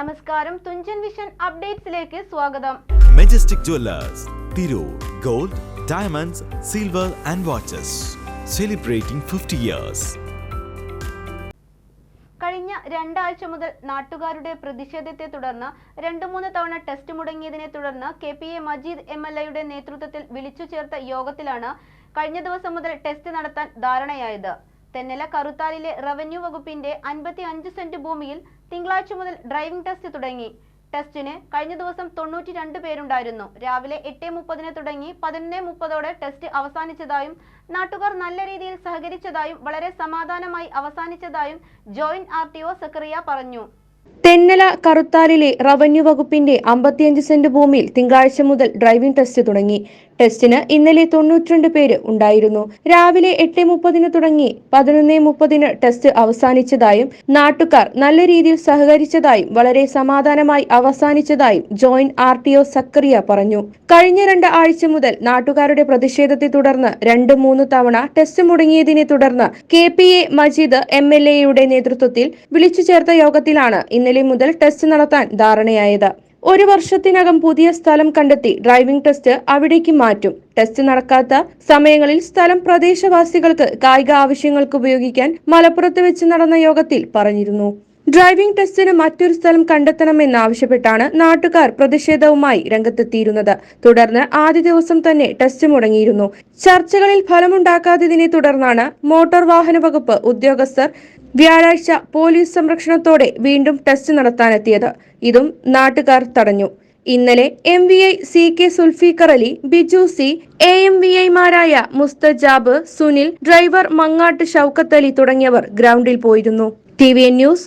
നമസ്കാരം. തുഞ്ചൻ വിഷൻ അപ്ഡേറ്റ്സിലേക്ക് സ്വാഗതം. Majestic jewellers Tirur gold diamonds silver and watches celebrating fifty years കഴിഞ്ഞ രണ്ടാഴ്ച മുതൽ നാട്ടുകാരുടെ പ്രതിഷേധത്തെ തുടർന്ന് രണ്ടു മൂന്ന് തവണ ടെസ്റ്റ് മുടങ്ങിയതിനെ തുടർന്ന് K P A Majeed M L എയുടെ നേതൃത്വത്തിൽ വിളിച്ചു ചേർത്ത യോഗത്തിലാണ് കഴിഞ്ഞ ദിവസം മുതൽ ടെസ്റ്റ് നടത്താൻ ധാരണയായത്. തെന്നല കറുത്താലിലെ റവന്യൂ വകുപ്പിന്റെ അൻപത്തി അഞ്ച് സെന്റ് ഭൂമിയിൽ തിങ്കളാഴ്ച മുതൽ ഡ്രൈവിംഗ് ടെസ്റ്റ് തുടങ്ങി. ടെസ്റ്റിന് കഴിഞ്ഞ ദിവസം തൊണ്ണൂറ്റി രണ്ട് പേരുണ്ടായിരുന്നു. രാവിലെ എട്ട് മുപ്പതിന് തുടങ്ങി പതിനൊന്ന് മുപ്പതോടെ ടെസ്റ്റ് അവസാനിച്ചതായും നാട്ടുകാർ നല്ല രീതിയിൽ സഹകരിച്ചതായും വളരെ സമാധാനമായി അവസാനിച്ചതായും joint R T O Sakkariya പറഞ്ഞു. തെന്നല കറുത്താലിലെ റവന്യൂ വകുപ്പിന്റെ അമ്പത്തിയഞ്ച് സെന്റ് ഭൂമിയിൽ തിങ്കളാഴ്ച മുതൽ ഡ്രൈവിംഗ് ടെസ്റ്റ് തുടങ്ങി. ടെസ്റ്റിന് ഇന്നലെ തൊണ്ണൂറ്റിരണ്ട് പേര് ഉണ്ടായിരുന്നു. രാവിലെ എട്ട് മുപ്പതിന് തുടങ്ങി പതിനൊന്ന് മുപ്പതിന് ടെസ്റ്റ് അവസാനിച്ചതായും നാട്ടുകാർ നല്ല രീതിയിൽ സഹകരിച്ചതായും വളരെ സമാധാനമായി അവസാനിച്ചതായും ജോയിന്റ് ആർ ടി ഒ പറഞ്ഞു. കഴിഞ്ഞ രണ്ട് ആഴ്ച മുതൽ നാട്ടുകാരുടെ പ്രതിഷേധത്തെ തുടർന്ന് രണ്ട് മൂന്ന് തവണ ടെസ്റ്റ് മുടങ്ങിയതിനെ തുടർന്ന് K P A Majeed M L എയുടെ നേതൃത്വത്തിൽ വിളിച്ചു ചേർത്ത യോഗത്തിലാണ് ഇന്നലെ മുതൽ ടെസ്റ്റ് നടത്താൻ ധാരണയായത്. ഒരു വർഷത്തിനകം പുതിയ സ്ഥലം കണ്ടെത്തി ഡ്രൈവിംഗ് ടെസ്റ്റ് അവിടേക്ക് മാറ്റും. ടെസ്റ്റ് നടക്കാത്ത സമയങ്ങളിൽ സ്ഥലം പ്രദേശവാസികൾക്ക് കായിക ആവശ്യങ്ങൾക്ക് ഉപയോഗിക്കാൻ മലപ്പുറത്ത് വെച്ച് നടന്ന യോഗത്തിൽ പറഞ്ഞിരുന്നു. ഡ്രൈവിംഗ് ടെസ്റ്റിന് മറ്റൊരു സ്ഥലം കണ്ടെത്തണമെന്നാവശ്യപ്പെട്ടാണ് നാട്ടുകാർ പ്രതിഷേധവുമായി രംഗത്തെത്തിയിരുന്നത്. തുടർന്ന് ആദ്യ ദിവസം തന്നെ ടെസ്റ്റ് മുടങ്ങിയിരുന്നു. ചർച്ചകളിൽ ഫലമുണ്ടാക്കാത്തതിനെ തുടർന്നാണ് മോട്ടോർ വാഹന വകുപ്പ് ഉദ്യോഗസ്ഥർ വ്യാഴാഴ്ച പോലീസ് സംരക്ഷണത്തോടെ വീണ്ടും ടെസ്റ്റ് നടത്താനെത്തിയത്. ഇതും നാട്ടുകാർ തടഞ്ഞു. ഇന്നലെ M V I C K Zulfiqar Ali Biju C A M V ഐമാരായ മുസ്തജാബ് സുനിൽ ഡ്രൈവർ മങ്ങാട്ട് ഷൌക്കത്ത് അലി തുടങ്ങിയവർ ഗ്രൗണ്ടിൽ പോയിരുന്നു. T V news